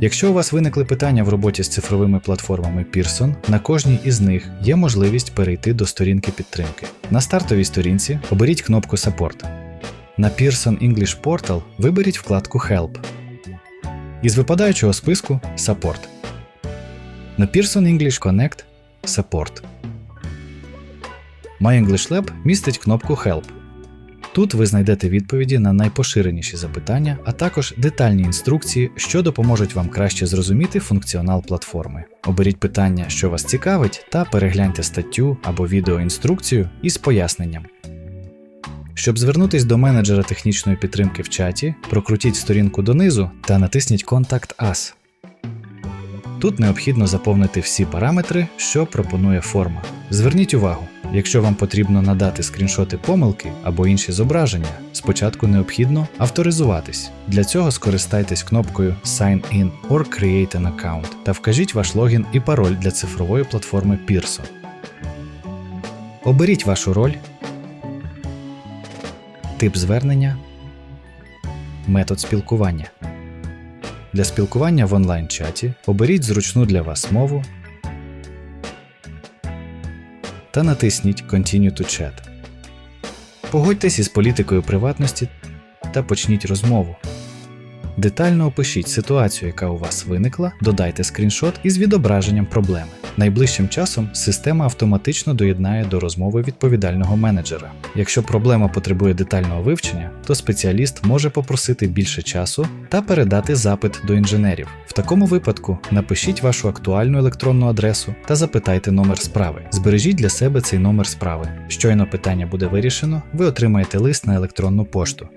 Якщо у вас виникли питання в роботі з цифровими платформами Pearson, на кожній із них є можливість перейти до сторінки підтримки. На стартовій сторінці оберіть кнопку Support. На Pearson English Portal виберіть вкладку Help. Із випадаючого списку Support. На Pearson English Connect Support. My English Lab містить кнопку Help. Тут ви знайдете відповіді на найпоширеніші запитання, а також детальні інструкції, що допоможуть вам краще зрозуміти функціонал платформи. Оберіть питання, що вас цікавить, та перегляньте статтю або відеоінструкцію із поясненням. Щоб звернутись до менеджера технічної підтримки в чаті, прокрутіть сторінку донизу та натисніть Contact Us. Тут необхідно заповнити всі параметри, що пропонує форма. Зверніть увагу, якщо вам потрібно надати скріншоти помилки або інші зображення, спочатку необхідно авторизуватись. Для цього скористайтесь кнопкою Sign in or Create an account та вкажіть ваш логін і пароль для цифрової платформи Pearson. Оберіть вашу роль, тип звернення, метод спілкування. Для спілкування в онлайн-чаті оберіть зручну для вас мову та натисніть Continue to Chat. Погодьтесь із політикою приватності та почніть розмову. Детально опишіть ситуацію, яка у вас виникла, додайте скріншот із відображенням проблеми. Найближчим часом система автоматично доєднає до розмови відповідального менеджера. Якщо проблема потребує детального вивчення, то спеціаліст може попросити більше часу та передати запит до інженерів. В такому випадку напишіть вашу актуальну електронну адресу та запитайте номер справи. Збережіть для себе цей номер справи. Щойно питання буде вирішено, ви отримаєте лист на електронну пошту.